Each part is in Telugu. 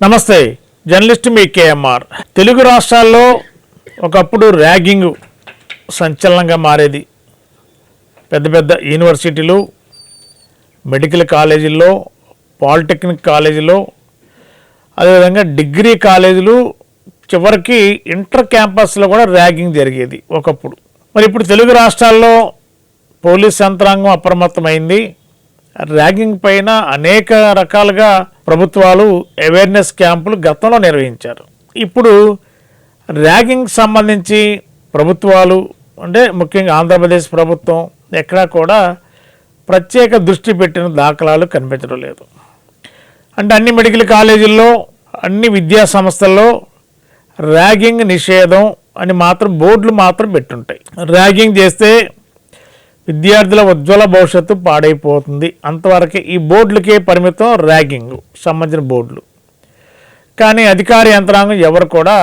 నమస్తే జర్నలిస్ట్ మీ కేఎంఆర్. తెలుగు రాష్ట్రాల్లో ఒకప్పుడు ర్యాగింగ్ సంచలనంగా మారేది. పెద్ద పెద్ద యూనివర్సిటీలు మెడికల్ కాలేజీల్లో పాలిటెక్నిక్ కాలేజీలో అదేవిధంగా డిగ్రీ కాలేజీలు చివరికి ఇంటర్ క్యాంపస్లో కూడా ర్యాగింగ్ జరిగేది ఒకప్పుడు. మరి ఇప్పుడు తెలుగు రాష్ట్రాల్లో పోలీస్ యంత్రాంగం అప్రమత్తమైంది. ర్యాగింగ్ పైన అనేక రకాలుగా ప్రభుత్వాలు అవేర్నెస్ క్యాంపులు గతంలో నిర్వహించారు. ఇప్పుడు ర్యాగింగ్ సంబంధించి ప్రభుత్వాలు అంటే ముఖ్యంగా ఆంధ్రప్రదేశ్ ప్రభుత్వం ఎక్కడా కూడా ప్రత్యేక దృష్టి పెట్టిన దాఖలాలు కనిపించడం లేదు. అంటే అన్ని మెడికల్ కాలేజీల్లో అన్ని విద్యా సంస్థల్లో ర్యాగింగ్ నిషేధం అని మాత్రం బోర్డులు మాత్రం పెట్టుంటాయి. ర్యాగింగ్ చేస్తే విద్యార్థుల ఉజ్వల భవిష్యత్తు పాడైపోతుంది. అంతవరకే ఈ బోర్డులకే పరిమితం ర్యాగింగ్ సంబంధించిన బోర్డులు. కానీ అధికార యంత్రాంగం ఎవరు కూడా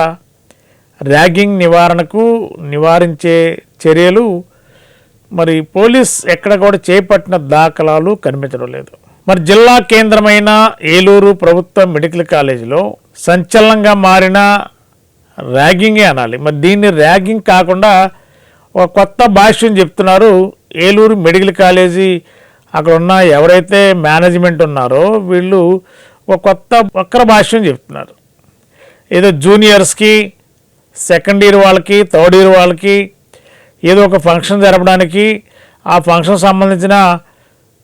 ర్యాగింగ్ నివారణకు నివారించే చర్యలు మరి పోలీస్ ఎక్కడ కూడా చేపట్టిన దాఖలాలు కనిపించడం లేదు. మరి జిల్లా కేంద్రమైన ఏలూరు ప్రభుత్వ మెడికల్ కాలేజీలో సంచలనంగా మారిన ర్యాగింగే అనాలి. మరి దీన్ని ర్యాగింగ్ కాకుండా ఒక కొత్త భాష్యం చెప్తున్నారు ఏలూరు మెడికల్ కాలేజీ అక్కడ ఉన్న ఎవరైతే మేనేజ్మెంట్ ఉన్నారో వీళ్ళు ఒక కొత్త వక్ర భాష్యం చెప్తున్నారు. ఏదో జూనియర్స్కి సెకండ్ ఇయర్ వాళ్ళకి థర్డ్ ఇయర్ వాళ్ళకి ఏదో ఒక ఫంక్షన్ జరపడానికి ఆ ఫంక్షన్ సంబంధించిన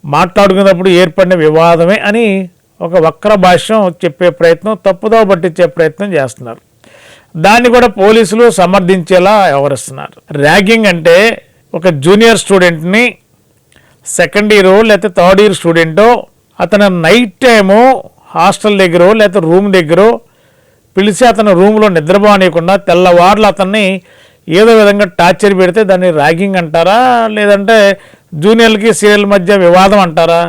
మాట్లాడుకున్నప్పుడు ఏర్పడిన వివాదమే అని ఒక వక్ర భాష్యం చెప్పే ప్రయత్నం తప్పుదో పట్టించే ప్రయత్నం చేస్తున్నారు. దాన్ని కూడా పోలీసులు సమర్థించేలా వ్యవహరిస్తున్నారు. ర్యాగింగ్ అంటే ఒక జూనియర్ స్టూడెంట్ని సెకండ్ ఇయర్ లేకపోతే థర్డ్ ఇయర్ స్టూడెంటో అతను నైట్ టైము హాస్టల్ దగ్గర లేకపోతే రూమ్ దగ్గర పిలిచి అతను రూమ్లో నిద్రపోనీయకుండా తెల్లవార్లు అతన్ని ఏదో విధంగా టార్చర్ పెడితే దాన్ని ర్యాగింగ్ అంటారా? లేదంటే జూనియర్లకి సీనియర్ల మధ్య వివాదం అంటారా?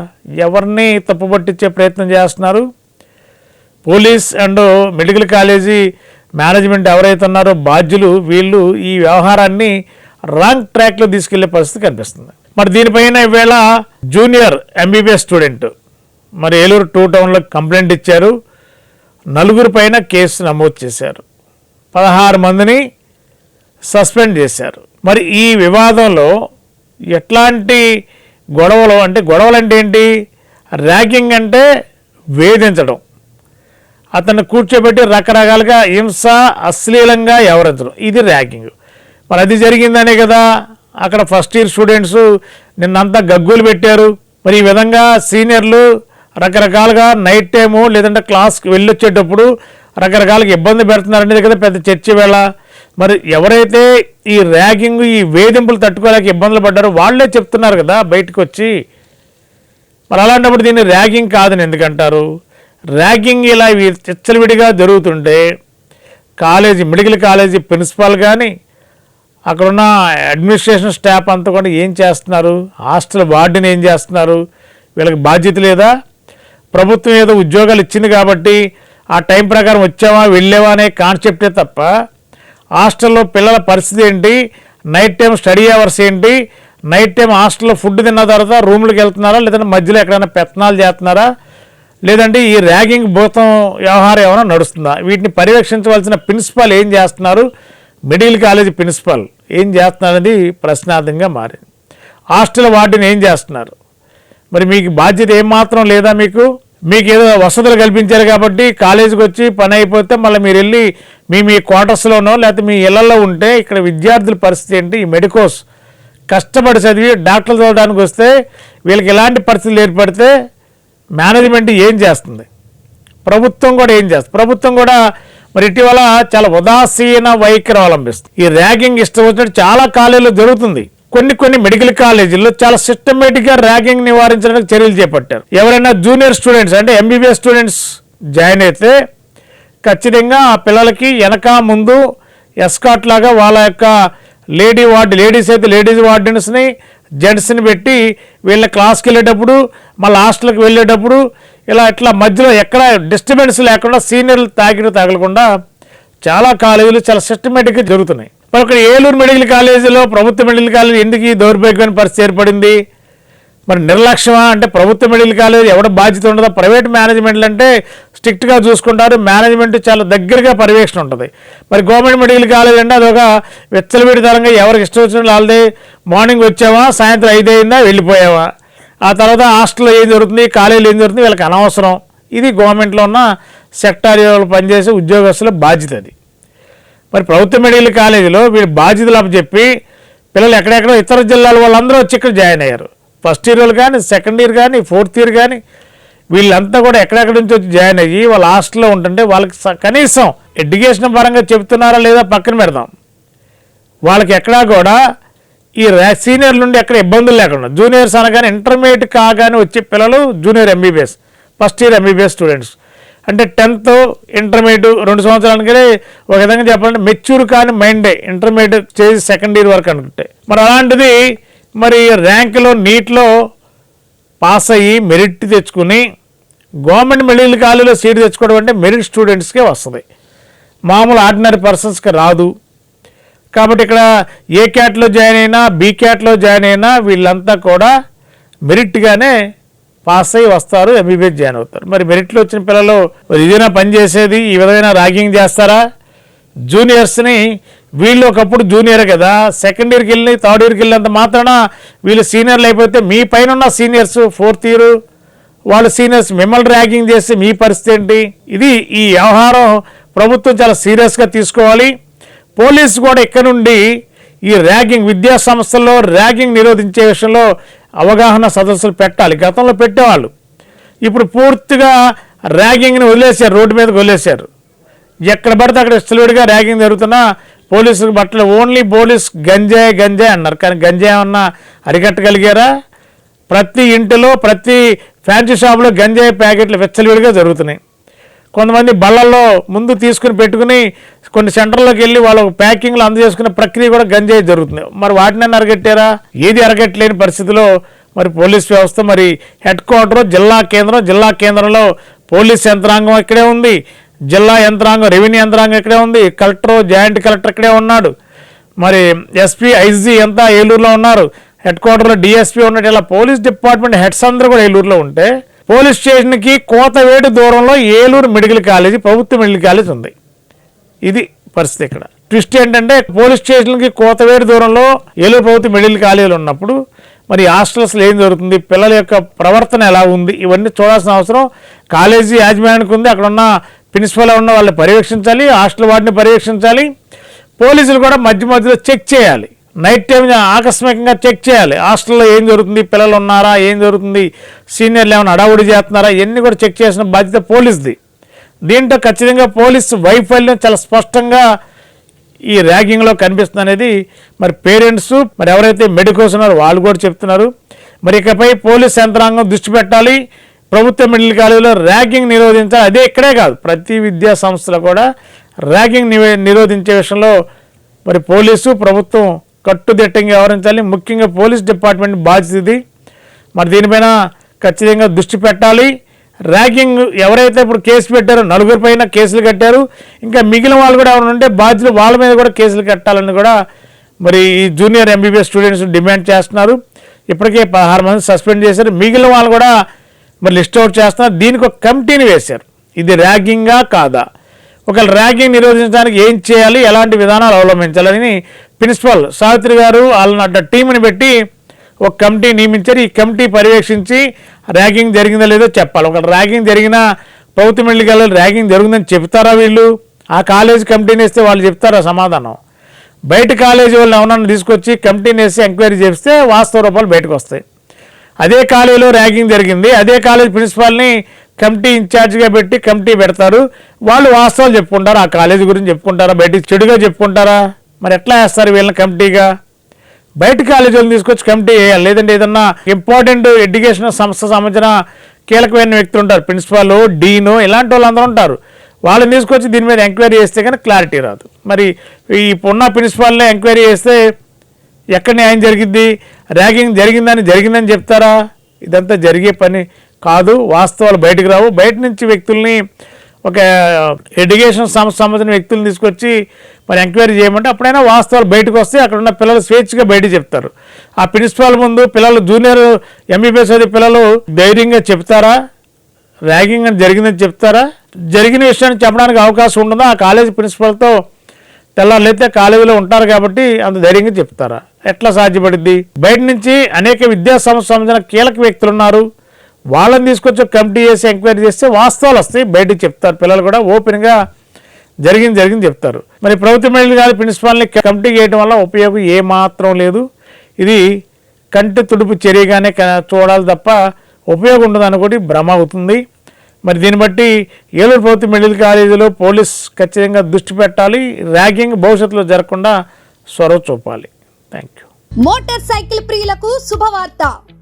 ఎవరిని తప్పుపట్టించే ప్రయత్నం చేస్తున్నారు? Police and medical college management ఎవరైతే ఉన్నారో బాధ్యులు వీళ్ళు ఈ వ్యవహారాన్ని రాంగ్ ట్రాక్లో తీసుకెళ్ళే పరిస్థితి కనిపిస్తుంది. మరి దీనిపైన ఈవేళ జూనియర్ ఎంబీబీఎస్ స్టూడెంట్ మరి ఏలూరు టూ టౌన్లో కంప్లైంట్ ఇచ్చారు. నలుగురు పైన కేసు నమోదు చేశారు. పదహారు మందిని సస్పెండ్ చేశారు. మరి ఈ వివాదంలో ఎట్లాంటి గొడవలు అంటే గొడవలు అంటే ఏంటి? ర్యాగింగ్ అంటే వేధించడం. అతన్ని కూర్చోబెట్టి రకరకాలుగా హింస అశ్లీలంగా వ్యవహరించడం ఇది ర్యాగింగ్. మరి అది జరిగిందనే కదా. అక్కడ ఫస్ట్ ఇయర్ స్టూడెంట్స్ నిన్నంతా గగ్గులు పెట్టారు. మరి ఈ విధంగా సీనియర్లు రకరకాలుగా నైట్ టైము లేదంటే క్లాస్కి వెళ్ళొచ్చేటప్పుడు రకరకాలుగా ఇబ్బంది పెడుతున్నారనేది కదా పెద్ద చర్చ వేళ. మరి ఎవరైతే ఈ ర్యాగింగ్ ఈ వేధింపులు తట్టుకోలేక ఇబ్బందులు పడ్డారో వాళ్ళే చెప్తున్నారు కదా బయటకు వచ్చి మరి అలాంటప్పుడు దీన్ని ర్యాగింగ్ కాదని ఎందుకంటారు? ర్యాగింగ్ ఇలా వీ- చిచ్చలవిడిగా జరుగుతుంటే కాలేజీ మెడికల్ కాలేజీ ప్రిన్సిపాల్ కానీ అక్కడున్న అడ్మినిస్ట్రేషన్ స్టాఫ్ అంతా కూడా ఏం చేస్తున్నారు? హాస్టల్ వార్డెన్ ఏం చేస్తున్నారు? వీళ్ళకి బాధ్యత లేదా? ప్రభుత్వం ఏదో ఉద్యోగాలు ఇచ్చింది కాబట్టి ఆ టైం ప్రకారం వచ్చావా వెళ్ళావా అనే కాన్సెప్టే తప్ప హాస్టల్లో పిల్లల పరిస్థితి ఏంటి? నైట్ టైం స్టడీ అవర్స్ ఏంటి? నైట్ టైం హాస్టల్లో ఫుడ్ తిన్న తర్వాత రూమ్లకు వెళ్తున్నారా? లేదంటే మధ్యలో ఎక్కడైనా పెత్తనాలు చేస్తున్నారా? లేదంటే ఈ ర్యాగింగ్ భూతం వ్యవహారం ఏమైనా నడుస్తుందా? వీటిని పర్యవేక్షించవలసిన ప్రిన్సిపాల్ ఏం చేస్తున్నారు? మిడిల్ కాలేజీ ప్రిన్సిపల్ ఏం చేస్తున్నారు ప్రశ్నార్థంగా మారింది. హాస్టల్ వార్డెన్ ఏం చేస్తున్నారు? మరి మీకు బాధ్యత ఏమాత్రం లేదా మీకు? మీకు ఏదో వసతులు కల్పించారు కాబట్టి కాలేజీకి వచ్చి పని అయిపోతే మళ్ళీ మీరు వెళ్ళి మీ మీ క్వార్టర్స్లోనో లేకపోతే మీ ఇళ్ళలో ఉంటే ఇక్కడ విద్యార్థుల పరిస్థితి ఏంటి? ఈ మెడికోస్ కష్టపడి చదివి డాక్టర్లు చదవడానికి వస్తే వీళ్ళకి ఎలాంటి పరిస్థితులు ఏర్పడితే మేనేజ్మెంట్ ఏం చేస్తుంది? ప్రభుత్వం కూడా ఏం చేస్తుంది? ప్రభుత్వం కూడా మరి ఇటీవల చాలా ఉదాసీన వైఖరి అవలంబిస్తుంది ఈ ర్యాగింగ్ ఇష్టం వచ్చినట్టు చాలా కాలేజీలో జరుగుతుంది. కొన్ని కొన్ని మెడికల్ కాలేజీల్లో చాలా సిస్టమేటిక్గా ర్యాగింగ్ నివారించడానికి చర్యలు చేపట్టారు. ఎవరైనా జూనియర్ స్టూడెంట్స్ అంటే ఎంబీబీఎస్ స్టూడెంట్స్ జాయిన్ అయితే ఖచ్చితంగా ఆ పిల్లలకి వెనక ముందు ఎస్కాట్ లాగా వాళ్ళ యొక్క లేడీ వార్డ్ లేడీస్ అయితే లేడీస్ వార్డెన్స్ని జెంట్స్ని పెట్టి వీళ్ళ క్లాస్కి వెళ్ళేటప్పుడు మళ్ళీ హాస్టల్కి వెళ్ళేటప్పుడు ఇలా ఇట్లా మధ్యలో ఎక్కడ డిస్టర్బెన్స్ లేకుండా సీనియర్లు తాకిడి తగలకుండా చాలా కాలేజీలు చాలా సిస్టమేటిక్గా జరుగుతున్నాయి. మరి ఇక్కడ ఏలూరు మెడికల్ కాలేజీలో ప్రభుత్వ మెడికల్ కాలేజీ ఎందుకు ఈ దౌర్భాగ్యమైన పరిస్థితి ఏర్పడింది? మరి నిర్లక్ష్యమా అంటే ప్రభుత్వ మెడికల్ కాలేజ్ ఎవడ బాధ్యత ఉండదా ప్రైవేట్ మేనేజ్మెంట్లు అంటే స్ట్రిక్ట్గా చూసుకుంటారు. మేనేజ్మెంట్ చాలా దగ్గరగా పర్యవేక్షణ ఉంటుంది. మరి గవర్నమెంట్ మెడికల్ కాలేజ్ అంటే అదొక విచ్చలవిడితరంగా ఎవరికి ఇష్టం వచ్చిన వాళ్ళదే. మార్నింగ్ వచ్చావా? సాయంత్రం ఐదు అయిందా వెళ్ళిపోయావా? ఆ తర్వాత హాస్టల్లో ఏం జరుగుతుంది కాలేజీలో ఏం జరుగుతుంది వీళ్ళకి అనవసరం. ఇది గవర్నమెంట్లో ఉన్న సెక్టారియాలు పనిచేసే ఉద్యోగస్తుల బాధ్యత అది. మరి ప్రభుత్వ మెడికల్ కాలేజీలో వీళ్ళు బాధ్యతలు చెప్పి పిల్లలు ఎక్కడెక్కడో ఇతర జిల్లాల వాళ్ళందరూ వచ్చి ఇక్కడ జాయిన్ అయ్యారు. ఫస్ట్ ఇయర్ కానీ సెకండ్ ఇయర్ కానీ ఫోర్త్ ఇయర్ కానీ వీళ్ళంతా కూడా ఎక్కడెక్కడి నుంచి వచ్చి జాయిన్ అయ్యి వాళ్ళ హాస్టల్లో ఉంటుంటే వాళ్ళకి కనీసం ఎడ్యుకేషన్ పరంగా చెప్తున్నారా లేదా పక్కన పెడదాం. వాళ్ళకి ఎక్కడా కూడా ఈ సీనియర్ నుండి ఎక్కడ ఇబ్బందులు లేకుండా జూనియర్స్ అనగానే ఇంటర్మీడియట్ కాగానే వచ్చే పిల్లలు junior MBBS first year MBBS students అంటే టెన్త్ ఇంటర్మీడియట్ రెండు సంవత్సరాలకే ఒక విధంగా చెప్పాలంటే మెచ్యూర్ కాని మైండే ఇంటర్మీడియట్ చేసి సెకండ్ ఇయర్ వరకు అనుకుంటే. మరి అలాంటిది మరి ర్యాంకులో నీట్లో పాస్ అయ్యి మెరిట్ తెచ్చుకుని గవర్నమెంట్ మిడిల్ కాలేజీలో సీట్ తెచ్చుకోవడం అంటే మెరిట్ స్టూడెంట్స్కే వస్తుంది. మామూలు ఆర్డినరీ పర్సన్స్కి రాదు. కాబట్టి ఇక్కడ ఏ క్యాట్లో జాయిన్ అయినా బీ క్యాట్లో జాయిన్ అయినా వీళ్ళంతా కూడా మెరిట్గానే పాస్ అయ్యి వస్తారు ఎంబీబీఎస్ జాయిన్ అవుతారు. మరి మెరిట్లో వచ్చిన పిల్లలు ఏదైనా ఇదేనా పని చేసేది? ఈ విధమైన ర్యాగింగ్ చేస్తారా? జూనియర్స్ని వీళ్ళు ఒకప్పుడు జూనియర్ కదా సెకండ్ ఇయర్కి వెళ్ళి థర్డ్ ఇయర్కి వెళ్ళినంత మాత్రాన వీళ్ళు సీనియర్లు అయిపోతే మీ పైన ఉన్న సీనియర్స్ ఫోర్త్ ఇయర్ వాళ్ళు సీనియర్స్ మిమ్మల్ని ర్యాగింగ్ చేస్తే మీ పరిస్థితి ఏంటి? ఇది ఈ వ్యవహారం ప్రభుత్వం చాలా సీరియస్గా తీసుకోవాలి. పోలీసు కూడా ఇక్కడ నుండి ఈ ర్యాగింగ్ విద్యా సంస్థల్లో ర్యాగింగ్ నిరోధించే విషయంలో అవగాహన సదస్సులు పెట్టాలి. గతంలో పెట్టేవాళ్ళు. ఇప్పుడు పూర్తిగా ర్యాగింగ్ని వదిలేశారు రోడ్డు మీదకి వదిలేశారు. ఎక్కడ పడితే అక్కడ ఇష్టలుడిగా ర్యాగింగ్ జరుగుతున్నా పోలీసులకు బట్టలు ఓన్లీ పోలీస్ గంజాయి గంజాయి అన్నారు. కానీ గంజాయి ఏమన్నా అరికట్టగలిగారా? ప్రతి ఇంటిలో ప్రతి ఫ్యాన్సీ షాప్లో గంజాయి ప్యాకెట్లు వెచ్చలివిడిగా జరుగుతున్నాయి. కొంతమంది బళ్ళల్లో ముందు తీసుకుని పెట్టుకుని కొన్ని సెంటర్లోకి వెళ్ళి వాళ్ళ ప్యాకింగ్లు అందజేసుకునే ప్రక్రియ కూడా గంజాయి జరుగుతుంది. మరి వాటిని అరగట్టారా? ఏది అరగట్లేని పరిస్థితిలో మరి పోలీస్ వ్యవస్థ మరి హెడ్ క్వార్టర్ జిల్లా కేంద్రం జిల్లా కేంద్రంలో పోలీస్ యంత్రాంగం ఇక్కడే ఉంది. జిల్లా యంత్రాంగం రెవెన్యూ యంత్రాంగం ఇక్కడే ఉంది. కలెక్టర్ జాయింట్ కలెక్టర్ ఇక్కడే ఉన్నాడు. మరి ఎస్పీ ఐజీ అంతా ఏలూరులో ఉన్నారు. హెడ్ క్వార్టర్లో డిఎస్పీ ఉన్నట్టు ఇలా పోలీస్ డిపార్ట్మెంట్ హెడ్స్ అందరూ కూడా ఏలూరులో ఉంటే పోలీస్ స్టేషన్కి కోతవేడు దూరంలో ఏలూరు మెడికల్ కాలేజీ ప్రభుత్వ మెడికల్ కాలేజ్ ఉంది. ఇది పరిస్థితి ఇక్కడ. ట్విస్ట్ ఏంటంటే పోలీస్ స్టేషన్కి కోతవేడి దూరంలో ఏలూరు ప్రభుత్వ మిడిల్ కాలేజీలు ఉన్నప్పుడు మరి హాస్టల్స్లో ఏం జరుగుతుంది? పిల్లల యొక్క ప్రవర్తన ఎలా ఉంది? ఇవన్నీ చూడాల్సిన అవసరం. కాలేజీ యాజమాన్యానికి ఉంది. అక్కడ ఉన్న ప్రిన్సిపల్ ఉన్న వాళ్ళని పర్యవేక్షించాలి. హాస్టల్ వాటిని పర్యవేక్షించాలి. పోలీసులు కూడా మధ్య మధ్యలో చెక్ చేయాలి. నైట్ టైం ఆకస్మికంగా చెక్ చేయాలి. హాస్టల్లో ఏం జరుగుతుంది? పిల్లలు ఉన్నారా? ఏం జరుగుతుంది? సీనియర్లు ఏమైనా అడావుడి చేస్తున్నారా? ఇవన్నీ కూడా చెక్ చేసిన బాధ్యత పోలీసుది. దీంట్లో ఖచ్చితంగా పోలీసు వైఫల్యం చాలా స్పష్టంగా ఈ ర్యాగింగ్లో కనిపిస్తుంది అనేది మరి పేరెంట్స్ మరి ఎవరైతే మెడికోస్ ఉన్నారో వాళ్ళు కూడా చెప్తున్నారు. మరి ఇకపై పోలీస్ యంత్రాంగం దృష్టి పెట్టాలి. ప్రభుత్వ మెడికల్ కాలేజీలో ర్యాగింగ్ నిరోధించాలి. అదే ఇక్కడే కాదు ప్రతి విద్యా సంస్థలో కూడా ర్యాగింగ్ నివే- నిరోధించే విషయంలో మరి పోలీసు ప్రభుత్వం కట్టుదిట్టంగా వ్యవహరించాలి. ముఖ్యంగా పోలీస్ డిపార్ట్మెంట్ బాధ్యత ఇది. మరి దీనిపైన ఖచ్చితంగా దృష్టి పెట్టాలి. ర్యాగింగ్ ఎవరైతే ఇప్పుడు కేసు పెట్టారో నలుగురి పైన కేసులు కట్టారు. ఇంకా మిగిలిన వాళ్ళు కూడా ఎవరైనా ఉంటే బాధ్యులు వాళ్ళ మీద కూడా కేసులు కట్టాలని కూడా మరి ఈ జూనియర్ ఎంబీబీఎస్ స్టూడెంట్స్ డిమాండ్ చేస్తున్నారు. ఇప్పటికే పదహారు మంది సస్పెండ్ చేశారు. మిగిలిన వాళ్ళు కూడా మరి లిస్ట్ అవుట్ చేస్తున్నారు. దీనికి ఒక కమిటీని వేశారు. ఇది ర్యాగింగా కాదా? ఒకవేళ ర్యాగింగ్ నిరోధించడానికి ఏం చేయాలి? ఎలాంటి విధానాలు అవలంబించాలని ప్రిన్సిపల్ సావిత్రి గారు వాళ్ళ టీంని పెట్టి ఒక కమిటీ నియమించారు. ఈ కమిటీ పర్యవేక్షించి ర్యాగింగ్ జరిగిందో లేదో చెప్పాలి. ఒక ర్యాగింగ్ జరిగినా ప్రభుత్వ మెడికల్ ర్యాగింగ్ జరిగిందని చెప్తారా వీళ్ళు? ఆ కాలేజ్ కమిటీని వేస్తే వాళ్ళు చెప్తారా సమాధానం? బయట కాలేజీ వాళ్ళు ఎవరన్నా తీసుకొచ్చి కమిటీని వేసి ఎంక్వైరీ చేస్తే వాస్తవ రూపాయలు బయటకు వస్తాయి. అదే కాలేజీలో ర్యాగింగ్ జరిగింది. అదే కాలేజ్ ప్రిన్సిపాల్ని కమిటీ ఇన్ఛార్జ్గా పెట్టి కమిటీ పెడతారు. వాళ్ళు వాస్తవాలు చెప్పుకుంటారు? ఆ కాలేజీ గురించి చెప్పుకుంటారా? బయటికి చెడుగా చెప్పుకుంటారా? మరి ఎట్లా వేస్తారు వీళ్ళని కమిటీగా? బయట కాలేజీ వాళ్ళని తీసుకొచ్చి కమిటీ వేయాలి. లేదంటే ఏదన్నా ఇంపార్టెంట్ ఎడ్యుకేషన్ సంస్థ సంబంధించిన కీలకమైన వ్యక్తులు ఉంటారు. ప్రిన్సిపాల్ డీను ఇలాంటి వాళ్ళందరూ ఉంటారు. వాళ్ళని తీసుకొచ్చి దీని మీద ఎంక్వైరీ చేస్తే కానీ క్లారిటీ రాదు. మరి ఇప్పుడున్న ఉన్న ప్రిన్సిపాల్ని ఎంక్వైరీ చేస్తే ఎక్కడ న్యాయం జరిగింది ర్యాగింగ్ జరిగిందని జరిగిందని చెప్తారా? ఇదంతా జరిగే పని కాదు. వాస్తవాలు బయటకు రావు. బయట నుంచి వ్యక్తుల్ని ఒక ఎడ్యుకేషన్ సంస్థ సంబంధించిన వ్యక్తులను తీసుకొచ్చి మరి ఎంక్వైరీ చేయమంటే అప్పుడైనా వాస్తవాలు బయటకు వస్తే అక్కడ ఉన్న పిల్లలు స్వేచ్ఛగా బయట చెప్తారు. ఆ ప్రిన్సిపాల్ ముందు పిల్లలు జూనియర్ ఎంబీబీఎస్ చదివే పిల్లలు ధైర్యంగా చెప్తారా? ర్యాగింగ్ అని జరిగిందని చెప్తారా? జరిగిన విషయాన్ని చెప్పడానికి అవకాశం ఉండదా ఆ కాలేజీ ప్రిన్సిపల్తో తెల్లారులైతే కాలేజీలో ఉంటారు కాబట్టి అంత ధైర్యంగా చెప్తారా? ఎట్లా సాధ్యపడిద్ది? బయట నుంచి అనేక విద్యా సంస్థ సంబంధించిన కీలక వ్యక్తులు ఉన్నారు. వాళ్ళని తీసుకొచ్చి కమిటీ చేసి ఎంక్వైరీ చేస్తే వాస్తవాలు వస్తాయి. బయటకు చెప్తారు. పిల్లలు కూడా ఓపెన్గా జరిగింది జరిగింది చెప్తారు. మరి ప్రభుత్వ మెడికల్ కాలేజ్ ప్రిన్సిపాల్ని కమిటీ చేయడం వల్ల ఉపయోగం ఏమాత్రం లేదు. ఇది కంటి తుడుపు చర్యగానే చూడాలి తప్ప ఉపయోగం ఉండదు అనుకోటి భ్రమ అవుతుంది. మరి దీన్ని బట్టి ఏలూరు ప్రభుత్వ మెడికల్ కాలేజీలో పోలీస్ ఖచ్చితంగా దృష్టి పెట్టాలి. ర్యాగింగ్ భవిష్యత్తులో జరగకుండా చొరవ చూపాలి. థ్యాంక్ యూ మోటార్ సైకిల్ ప్రియులకు శుభవార్త.